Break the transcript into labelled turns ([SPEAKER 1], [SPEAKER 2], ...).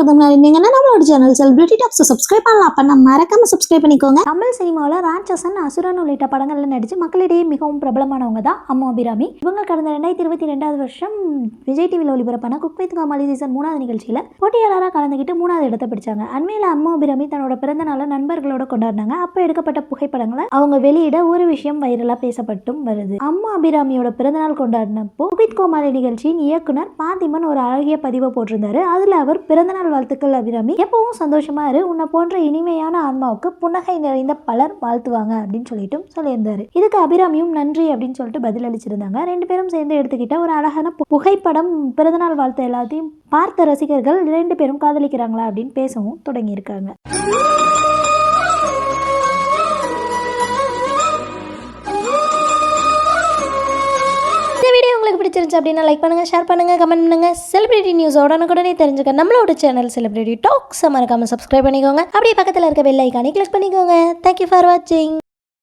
[SPEAKER 1] பார்க்கறதுக்கு முன்னாடி நம்மளோட சேனல் செலிபிரிட்டி டாப்ஸ் சப்ஸ்கிரைப் பண்ணலாம். அப்ப நம்ம மறக்காம சப்ஸ்கிரைப் பண்ணிக்கோங்க.
[SPEAKER 2] தமிழ் சினிமாவில் ராட்சசன் அசுரன் உள்ளிட்ட படங்களில் நடித்து மக்களிடையே மிகவும் பிரபலமானவங்க தான் அம்மா அபிராமி. இவங்க கடந்த ரெண்டாயிரத்தி இருபத்தி ரெண்டாவது வருஷம் விஜய் டிவியில் ஒளிபரப்பான குக் வித் கோமாளி சீசன் மூணாவது நிகழ்ச்சியில் போட்டியாளராக கலந்துக்கிட்டு மூணாவது இடத்தை பிடிச்சாங்க. அண்மையில் அம்மா அபிராமி தன்னோட பிறந்த நாளை நண்பர்களோட கொண்டாடினாங்க. அப்போ எடுக்கப்பட்ட புகைப்படங்களை அவங்க வெளியிட ஒரு விஷயம் வைரலாக பேசப்பட்டும் வருது. அம்மா அபிராமியோட பிறந்தநாள் கொண்டாடினப்போ குக் வித் கோமாளி நிகழ்ச்சியின் இயக்குனர் பாத்திமன் ஒரு அழகிய பதிவை போட்டிருந்தாரு. அதில் அவர் பிறந்தநாள் வாழ்த்துக்கள் அபிராமி. எப்பவும் சந்தோஷமா இரு. உன்னை போன்ற இனிமையான ஆன்மாவுக்கு புன்னகை நிறைந்த பலர் வாழ்த்துவாங்க அப்படின்னு சொல்லிட்டும் சொல்லியிருந்தாரு. இதுக்கு அபிராமியும் நன்றி அப்படின்னு சொல்லிட்டு பதில் அளிச்சிருந்தாங்க. ரெண்டு பேரும் சேர்ந்து எடுத்துக்கிட்ட ஒரு அழகான புகைப்படம் பிறந்தநாள் வாழ்த்து எல்லாத்தையும் பார்த்த ரசிகர்கள் ரெண்டு பேரும் காதலிக்கிறாங்களா அப்படின்னு பேசவும் தொடங்கியிருக்காங்க. பிடிச்சிருந்துச்சு அப்படின்னா லைக் பண்ணுங்க ஷேர் பண்ணுங்க கமெண்ட் பண்ணுங்க. செலிபிரிட்டி நியூஸ் உடனுக்குடனே தெரிஞ்சுக்க நம்மளோட சேனல் செலிபிரிட்டி டாக்ஸ் மறக்காமல் சப்ஸ்கிரைப் பண்ணிக்கோங்க. அப்படியே பக்கத்தில் இருக்க பெல் ஐக்கானே கிளிக் பண்ணிக்கோங்க. தேங்க்யூ ஃபார் வாட்சிங்